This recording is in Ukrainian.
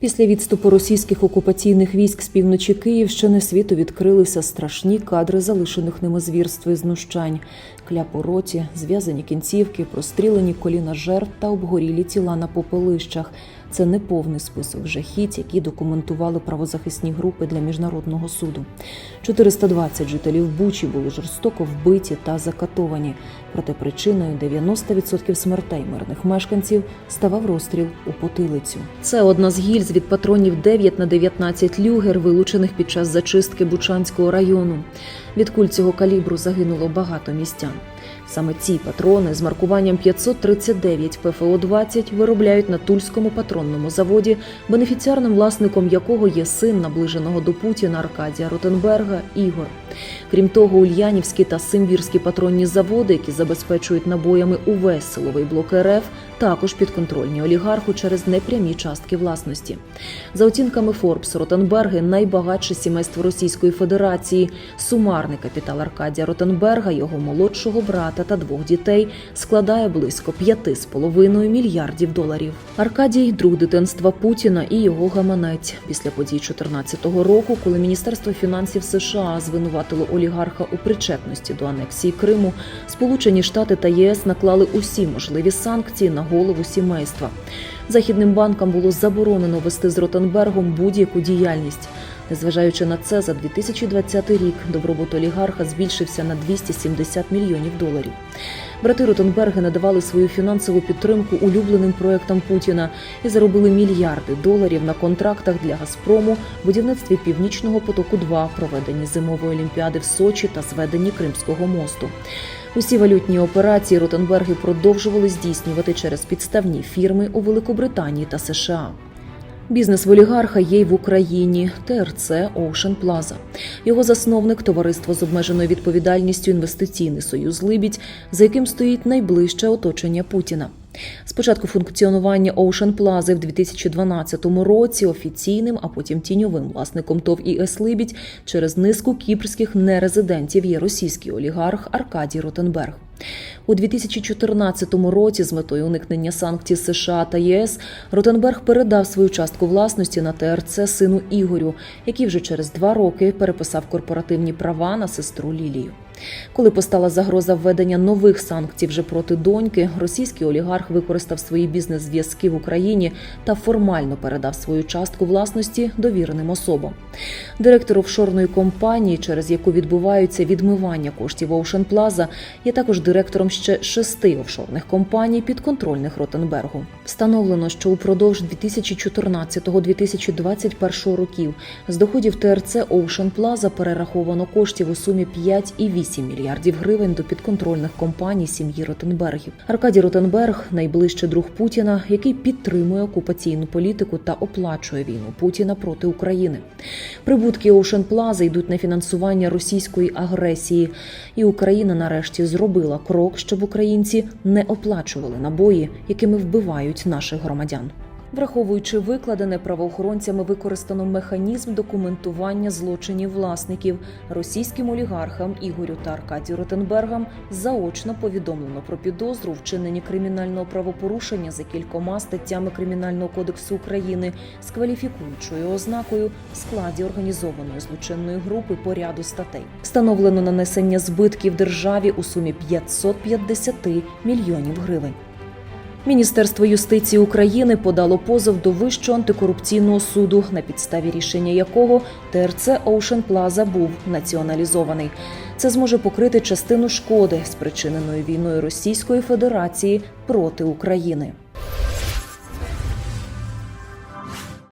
Після відступу російських окупаційних військ з півночі Київщини світу відкрилися страшні кадри залишених ними звірств і знущань. Кляп у роті, зв'язані кінцівки, прострілені коліна жертв та обгорілі тіла на попелищах. Це не повний список жахіть, які документували правозахисні групи для міжнародного суду. 420 жителів Бучі були жорстоко вбиті та закатовані. Проте причиною 90% смертей мирних мешканців ставав розстріл у потилицю. Це одна з гільз від патронів 9 на 19 люгер, вилучених під час зачистки Бучанського району. Від куль цього калібру загинуло багато містян. Саме ці патрони з маркуванням 539 ПФО-20 виробляють на Тульському патронному заводі, бенефіціарним власником якого є син наближеного до Путіна Аркадія Ротенберга Ігор. Крім того, Ульянівські та Симбірські патронні заводи, які забезпечують набоями увесь силовий блок РФ, також підконтрольні олігарху через непрямі частки власності. За оцінками Форбс, Ротенберги найбагатше сімейство Російської Федерації. Сумарний капітал Аркадія Ротенберга, його молодшого брата та двох дітей складає близько 5,5 мільярдів доларів. Аркадій друг дитинства Путіна і його гаманець. Після подій 2014 року, коли Міністерство фінансів США звинуватило олігарха у причетності до анексії Криму, Сполучені Штати та єС наклали усі можливі санкції на голову сімейства. Західним банкам було заборонено вести з Ротенбергом будь-яку діяльність. Незважаючи на це, за 2020 рік добробут олігарха збільшився на 270 мільйонів доларів. Брати Ротенберги надавали свою фінансову підтримку улюбленим проектам Путіна і заробили мільярди доларів на контрактах для Газпрому, будівництві Північного потоку 2 проведенні зимової олімпіади в Сочі та зведенні Кримського мосту. Усі валютні операції Ротенберги продовжували здійснювати через підставні фірми у Великобританії та США. Бізнес в олігарха є й в Україні ТРЦ Ocean Plaza. Його засновник товариство з обмеженою відповідальністю Інвестиційний союз Либідь, за яким стоїть найближче оточення Путіна. Спочатку функціонування Ocean Plaza в 2012 році офіційним, а потім тіньовим власником ТОВ ІС Либідь через низку кіпрських нерезидентів є російський олігарх Аркадій Ротенберг. У 2014 році з метою уникнення санкцій США та ЄС Ротенберг передав свою частку власності на ТРЦ сину Ігорю, який вже через два роки переписав корпоративні права на сестру Лілію. Коли постала загроза введення нових санкцій вже проти доньки, російський олігарх використав свої бізнес-зв'язки в Україні та формально передав свою частку власності довіреним особам. Директор офшорної компанії, через яку відбуваються відмивання коштів Ocean Plaza, є також директором ще шести офшорних компаній, підконтрольних Ротенбергу. Встановлено, що упродовж 2014-2021 років з доходів ТРЦ Ocean Plaza перераховано коштів у сумі 5,8 мільярдів гривень до підконтрольних компаній сім'ї Ротенбергів. Аркадій Ротенберг найближчий друг Путіна, який підтримує окупаційну політику та оплачує війну Путіна проти України. Прибутки Ocean Plaza йдуть на фінансування російської агресії, і Україна нарешті зробила крок, щоб українці не оплачували набої, якими вбивають наших громадян. Враховуючи викладене правоохоронцями використано механізм документування злочинів власників російським олігархам Ігорю та Аркадію Ротенбергам заочно повідомлено про підозру у вчиненні кримінального правопорушення за кількома статтями Кримінального кодексу України з кваліфікуючою ознакою в складі організованої злочинної групи по ряду статей. Встановлено нанесення збитків державі у сумі 550 мільйонів гривень. Міністерство юстиції України подало позов до Вищого антикорупційного суду, на підставі рішення якого ТРЦ Оушен Плаза був націоналізований. Це зможе покрити частину шкоди, спричиненої війною Російської Федерації проти України.